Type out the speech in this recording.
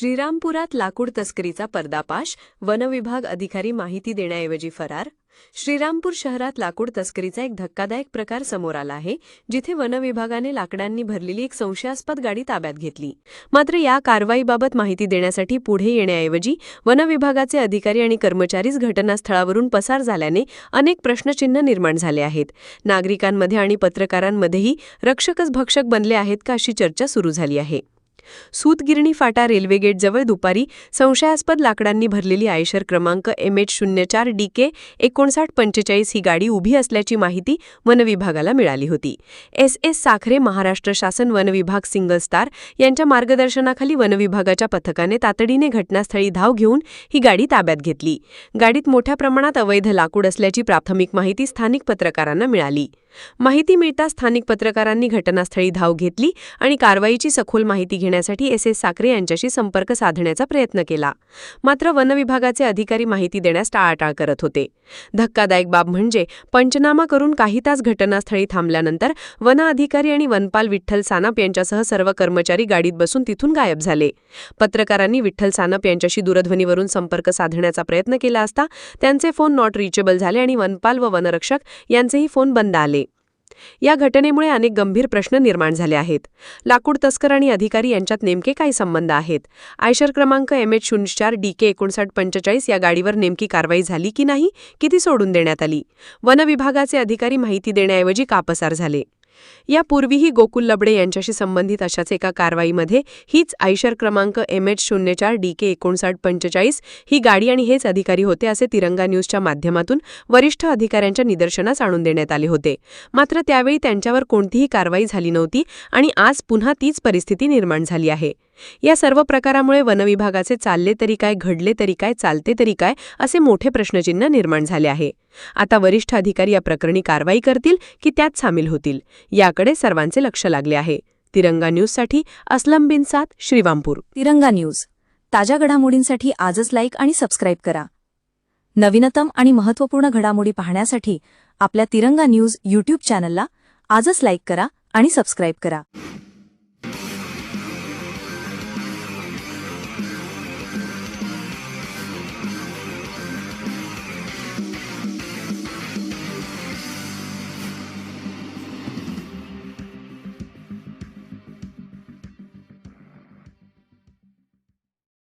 श्रीरामपुरात लाकूड तस्करीचा पर्दापाश वनविभाग अधिकारी माहिती देण्याऐवजी फरार. श्रीरामपूर शहरात लाकूड तस्करीचा एक धक्कादायक प्रकार समोर आला आहे जिथे वनविभागाने लाकडांनी भरलेली एक संशयास्पद गाडी ताब्यात घेतली. मात्र या कारवाईबाबत माहिती देण्यासाठी पुढे येण्याऐवजी वनविभागाचे अधिकारी आणि कर्मचारीच घटनास्थळावरून पसार झाल्याने अनेक प्रश्नचिन्ह निर्माण झाले आहेत. नागरिकांमध्ये आणि पत्रकारांमध्येही रक्षकच भक्षक बनले आहेत का अशी चर्चा सुरू झाली आहे. सूतगिरणी फाटा रेल्वे गेटजवळ दुपारी संशयास्पद लाकडांनी भरलेली आयशर क्रमांक एम एच शून्य चार डी के एकोणसाठ पंचेचाळीस ही गाडी उभी असल्याची माहिती वनविभागाला मिळाली होती. एस एस साखरे महाराष्ट्र शासन वनविभाग सिंगल स्टार यांच्या मार्गदर्शनाखाली वनविभागाच्या पथकाने तातडीने घटनास्थळी धाव घेऊन ही गाडी ताब्यात घेतली. गाडीत मोठ्या प्रमाणात अवैध लाकूड असल्याची प्राथमिक माहिती स्थानिक पत्रकारांना मिळाली. माहिती मिळताच स्थानिक पत्रकारांनी घटनास्थळी धाव घेतली आणि कारवाईची सखोल माहिती घेण्यासाठी एस एस साखरे यांच्याशी संपर्क साधण्याचा प्रयत्न केला. मात्र वनविभागाचे अधिकारी माहिती देण्यास टाळाटाळ करत होते. धक्कादायक बाब म्हणजे पंचनामा करून काही तास घटनास्थळी थांबल्यानंतर वन अधिकारी आणि वनपाल विठ्ठल सानप यांच्यासह सर्व कर्मचारी गाडीत बसून तिथून गायब झाले. पत्रकारांनी विठ्ठल सानप यांच्याशी दूरध्वनीवरून संपर्क साधण्याचा प्रयत्न केला असता त्यांचे फोन नॉट रिचेबल झाले आणि वनपाल व वनरक्षक यांचेही फोन बंद आले. या घटनेमुळे अनेक गंभीर प्रश्न निर्माण झाले आहेत. लाकूड तस्कर आणि अधिकारी यांच्यात नेमके काय संबंध आहेत? आयशर क्रमांक एम एच शून्य चार डी के एकोणसाठ पंचेचाळीस या गाडीवर नेमकी कारवाई झाली की नाही किती सोडून देण्यात आली? वनविभागाचे अधिकारी माहिती देण्याऐवजी कापसार झाले. यापूर्वीही गोकुल लबडे यांच्याशी संबंधित अशाच एका कारवाईमध्ये हीच आयशर क्रमांक एम एच शून्य चार डी के एकोणसाठ पंचेचाळीस ही गाडी आणि हेच अधिकारी होते असे तिरंगा न्यूजच्या माध्यमातून वरिष्ठ अधिकाऱ्यांच्या निदर्शनास आणून देण्यात आले होते. मात्र त्यावेळी त्यांच्यावर कोणतीही कारवाई झाली नव्हती आणि आज पुन्हा तीच परिस्थिती निर्माण झाली आहे. या सर्व प्रकारामुळे वनविभागाचे चालले तरी काय घडले तरी काय चालते तरी काय असे मोठे प्रश्नचिन्ह निर्माण झाले आहे. आता वरिष्ठ अधिकारी या प्रकरणी कारवाई करतील की त्यात सामील होतील याकडे सर्वांचे लक्ष लागले आहे. तिरंगा न्यूजसाठी अस्लम बिन साद श्रीवामपूर. तिरंगा न्यूज. ताज्या घडामोडींसाठी आजच लाईक आणि सबस्क्राईब करा. नवीनतम आणि महत्त्वपूर्ण घडामोडी पाहण्यासाठी आपल्या तिरंगा न्यूज यूट्यूब चॅनलला आजच लाईक करा आणि सबस्क्राईब करा.